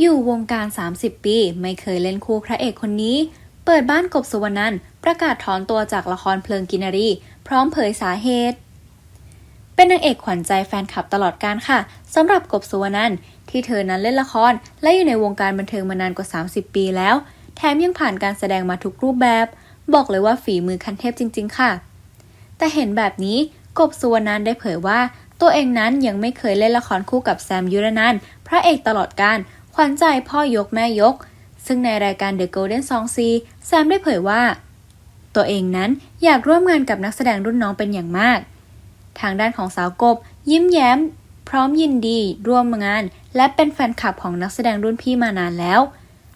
อยู่วงการ 30 ปี ไม่เคยเล่นคู่พระเอกคนนี้ เปิดบ้านกบสุวรรณันประกาศถอนตัวจากละครเพลิงกินารี พร้อมเผยสาเหตุ เป็นนางเอกขวัญใจแฟนคลับตลอดการค่ะสำหรับกบสุวรรณันที่เธอนั้นเล่นละคร และอยู่ในวงการบันเทิงมานานกว่า 30 ปีแล้ว แถมยังผ่านการแสดงมาทุกรูปแบบ บอกเลยว่าฝีมือคันเทพจริง ๆ ค่ะ แต่เห็นแบบนี้กบสุวรรณันได้เผยว่า ตัวเองนั้นยังไม่เคยเล่นละครคู่กับแซมยุรนันพระเอกตลอดการ ขวัญใจพ่อยกแม่ยก ซึ่งในรายการ The Golden Song C แซมได้เผยว่า ตัวเองนั้นอยากร่วมงานกับนักแสดงรุ่นน้องเป็นอย่างมาก ทางด้านของสาวกบ ยิ้มแย้ม พร้อมยินดี ร่วมงาน และเป็นแฟนคลับของนักแสดงรุ่นพี่มานานแล้ว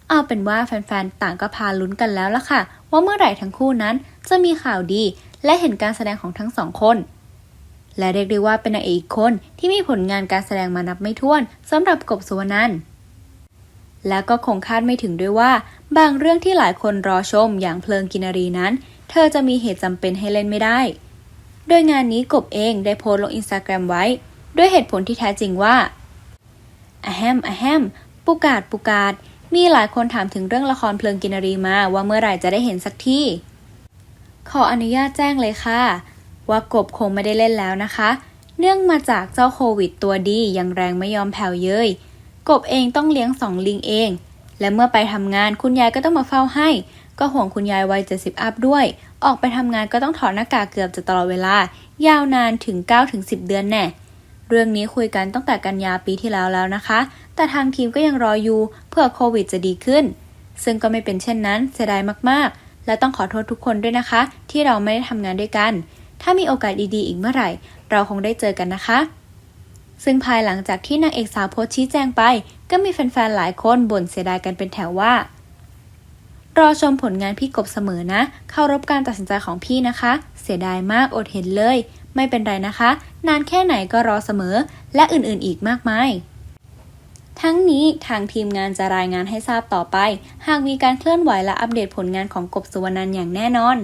เอาเป็นว่าแฟนๆต่างก็พาลุ้นกันแล้วล่ะค่ะ ว่าเมื่อไหร่ทั้งคู่นั้นจะมีข่าวดี และเห็นการแสดงของทั้งสองคนและเรียกได้ว่าเป็นนางเอกอีกคนที่มีผลงานการแสดงมานับไม่ถ้วนสำหรับกบสุวรรณันท์ แล้วก็คงคาดไม่ถึงด้วยว่า บางเรื่องที่หลายคนรอชมอย่างเพลิงกินารีนั้น เธอจะมีเหตุจำเป็นให้เล่นไม่ได้ โดยงานนี้กบเองได้โพสลงอินสตาแกรมไว้ ด้วยเหตุผลที่แท้จริงว่าอะแฮมอะแฮมปุกาดปุกาดมีหลายคนถามถึงเรื่องละครเพลิงกินารีมาว่าเมื่อไหร่จะได้เห็นสักที่ขออนุญาตแจ้งเลยค่ะ ว่ากบคงไม่ได้เล่นแล้วนะคะ เนื่องมาจากเจ้าโควิดตัวดียังแรงไม่ยอมแผ่วเย้ย กบเองต้องเลี้ยงสองลิงเอง และเมื่อไปทำงานคุณยายก็ต้องมาเฝ้าให้ ก็ห่วงคุณยายวัย70อัพด้วย ออกไปทำงานก็ต้องถอดหน้ากากเกือบจะตลอดเวลา ยาวนานถึง9-10 เดือนแน่เรื่องนี้คุยกันตั้งแต่กันยาปีที่แล้วแล้วนะคะ แต่ทางทีมก็ยังรออยู่เพื่อโควิดจะดีขึ้น ซึ่งก็ไม่เป็นเช่นนั้นเสียดายมากๆ และต้องขอโทษทุกคนด้วยนะคะ ที่เราไม่ได้ทำงานด้วยกัน ถ้ามีโอกาสดีๆ อีกเมื่อไหร่ เราคงได้เจอกันนะคะ ซึ่งภายหลังจากที่นางเอกสาวโพสชี้แจงไป ก็มีแฟนๆ หลายคนบ่นเสียดายกันเป็นแถวว่า รอชมผลงานพี่กบเสมอนะเคารพการตัดสินใจของพี่นะคะ เสียดายมากอดเห็นเลย ไม่เป็นไรนะคะ นานแค่ไหนก็รอเสมอ และอื่นๆ อีกมากมายทั้งนี้ทางทีมงานจะรายงานให้ทราบต่อไป หากมีการเคลื่อนไหวและอัปเดตผลงานของกบสุวรรณันอย่างแน่นอน